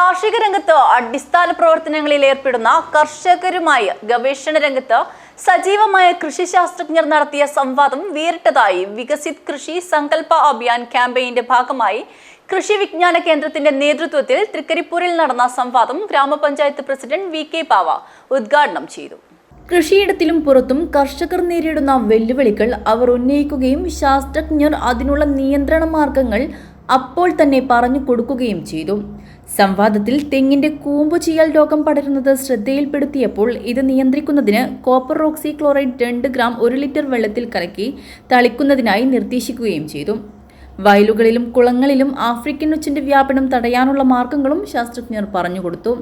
കാർഷിക രംഗത്ത് അടിസ്ഥാന പ്രവർത്തനങ്ങളിൽ ഏർപ്പെടുന്ന കർഷകരുമായി ഗവേഷണ രംഗത്ത് സജീവമായ കൃഷി ശാസ്ത്രജ്ഞർ നടത്തിയ സംവാദം വേറിട്ടതായി വികസിത് കൃഷി സങ്കല്പ അഭിയാൻ ക്യാമ്പയിന്റെ ഭാഗമായി കൃഷി വിജ്ഞാന കേന്ദ്രത്തിന്റെ നേതൃത്വത്തിൽ തൃക്കരിപ്പൂരിൽ നടന്ന സംവാദം ഗ്രാമപഞ്ചായത്ത് പ്രസിഡന്റ് വി കെ പാവ ഉദ്ഘാടനം ചെയ്തു. കൃഷിയിടത്തിലും പുറത്തും കർഷകർ നേരിടുന്ന വെല്ലുവിളികൾ അവർ ഉന്നയിക്കുകയും ശാസ്ത്രജ്ഞർ അതിനുള്ള നിയന്ത്രണ മാർഗങ്ങൾ അപ്പോൾ തന്നെ പറഞ്ഞു കൊടുക്കുകയും ചെയ്തു. സംവാദത്തിൽ തെങ്ങിന്റെ കൂമ്പു ചെയ്യാൽ രോഗം പടരുന്നത് ശ്രദ്ധയിൽപ്പെടുത്തിയപ്പോൾ ഇത് നിയന്ത്രിക്കുന്നതിന് കോപ്പർ റോക്സി ക്ലോറൈഡ് രണ്ട് ഗ്രാം ഒരു ലിറ്റർ വെള്ളത്തിൽ കലക്കി തളിക്കുന്നതിനായി നിർദ്ദേശിക്കുകയും ചെയ്തു. വയലുകളിലും കുളങ്ങളിലും ആഫ്രിക്കൻ ഉച്ചിന്റെ വ്യാപനം തടയാനുള്ള മാർഗങ്ങളും ശാസ്ത്രജ്ഞർ പറഞ്ഞുകൊടുത്തു.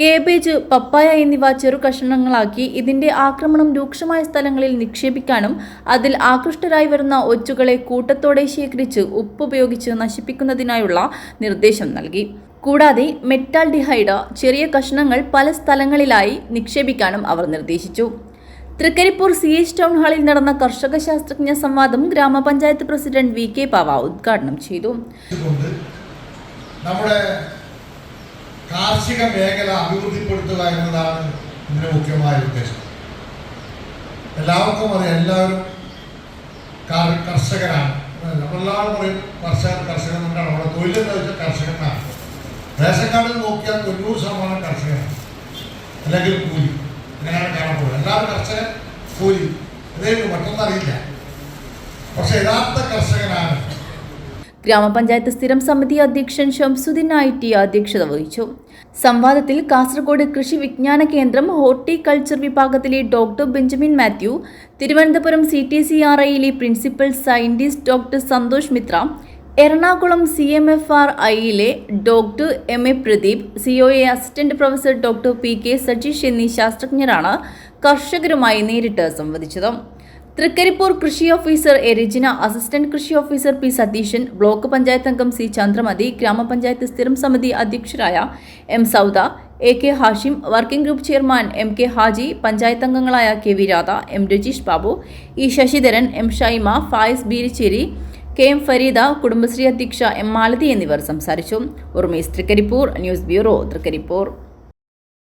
കേബേജ് പപ്പായ എന്നിവ ചെറു കഷണങ്ങളാക്കി ഇതിന്റെ ആക്രമണം രൂക്ഷമായ സ്ഥലങ്ങളിൽ നിക്ഷേപിക്കാനും അതിൽ ആകൃഷ്ടരായി വരുന്ന ഒച്ചുകളെ കൂട്ടത്തോടെ ശേഖരിച്ച് ഉപ്പുപയോഗിച്ച് നശിപ്പിക്കുന്നതിനായുള്ള നിർദ്ദേശം നൽകി. കൂടാതെ മെറ്റാൽഡിഹൈഡ് ചെറിയ കഷണങ്ങൾ പല സ്ഥലങ്ങളിലായി നിക്ഷേപിക്കാനും അവർ നിർദ്ദേശിച്ചു. തൃക്കരിപ്പൂർ സി എച്ച് ടൗൺ ഹാളിൽ നടന്ന കർഷക ശാസ്ത്രജ്ഞ സംവാദം ഗ്രാമപഞ്ചായത്ത് പ്രസിഡന്റ് വി കെ പാവ ഉദ്ഘാടനം ചെയ്തു. നമ്മുടെ കാർഷിക മേഖല അഭിവൃദ്ധിപ്പെടുത്തുക എന്നതാണ് ഇതിന്റെ മുഖ്യമായ ഉദ്ദേശം. എല്ലാവർക്കും അറിയാം എല്ലാവരും കാർ- കർഷകരാണ്. നമ്മളെല്ലാവരും പറയും കർഷകർ കർഷകൻ എന്നാണ് അവിടെ തൊഴിലെന്ന് വെച്ചാൽ കർഷകനാണ് റേഷൻ കാർഡിൽ നോക്കിയാൽ തൊണ്ണൂറ് ശതമാനം കർഷകരാണ്. അല്ലെങ്കിൽ കൂലി. അങ്ങനെയാണ് കാണപ്പെടുന്നത് എല്ലാവരും കർഷകൻ കൂലി അതേ മറ്റൊന്നറിയില്ല പക്ഷെ യഥാർത്ഥ കർഷകനാണ്. ഗ്രാമപഞ്ചായത്ത് സ്ഥിരം സമിതി അധ്യക്ഷൻ ഷംസുദ്ദീൻ ഐ ടി അധ്യക്ഷത വഹിച്ചു. സംവാദത്തിൽ കാസർഗോഡ് കൃഷി വിജ്ഞാന കേന്ദ്രം ഹോർട്ടികൾച്ചർ വിഭാഗത്തിലെ doctor Benjamin Mathew Thiruvananthapuram C T C R ഐയിലെ principal scientist doctor Santhosh Mithra Ernakulam C M F R ഐയിലെ doctor M A Pradeep C O A assistant professor doctor P K Sajeesh എന്നീ ശാസ്ത്രജ്ഞരാണ് കർഷകരുമായി നേരിട്ട് സംവദിച്ചത്. തൃക്കരിപ്പൂർ കൃഷി officer A Rajina assistant കൃഷി officer P Satheesan block panchayat അംഗം C Chandramathi ഗ്രാമപഞ്ചായത്ത് സ്ഥിരം സമിതി അധ്യക്ഷരായ M Sauda A K Hashim working group chairman M K Haji panchayat അംഗങ്ങളായ K V Radha M Rajeesh Babu E Sasidharan M Shaima Fayis Beericheri K M Fareeda Kudumbashree അധ്യക്ഷ M Malathi എന്നിവർ സംസാരിച്ചു. ഉർമീസ് Trikaripur news bureau Trikaripur.